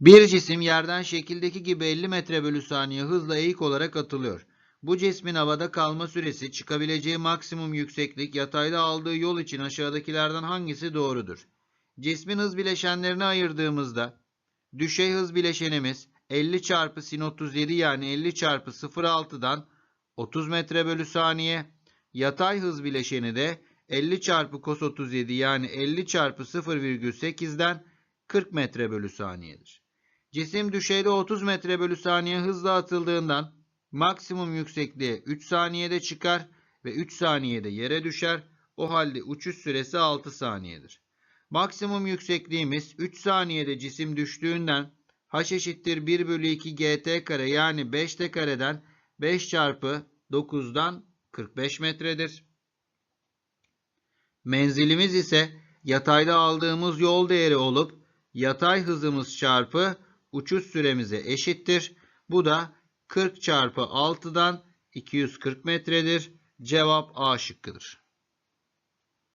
Bir cisim yerden şekildeki gibi 50 metre bölü saniye hızla eğik olarak atılıyor. Bu cismin havada kalma süresi, çıkabileceği maksimum yükseklik, yatayda aldığı yol için aşağıdakilerden hangisi doğrudur? Cismin hız bileşenlerini ayırdığımızda düşey hız bileşenimiz 50 çarpı sin 37 yani 50 çarpı 0.6'dan 30 metre bölü saniye. Yatay hız bileşeni de 50 çarpı cos 37 yani 50 çarpı 0,8'den 40 metre bölü saniyedir. Cisim düşeyde 30 metre bölü saniye hızla atıldığından maksimum yüksekliğe 3 saniyede çıkar ve 3 saniyede yere düşer. O halde uçuş süresi 6 saniyedir. Maksimum yüksekliğimiz 3 saniyede cisim düştüğünden h eşittir 1 bölü 2 gt kare yani 5t kareden 5 çarpı 9'dan 45 metredir. Menzilimiz ise yatayda aldığımız yol değeri olup yatay hızımız çarpı uçuş süremize eşittir. Bu da 40 çarpı 6'dan 240 metredir. Cevap A şıkkıdır.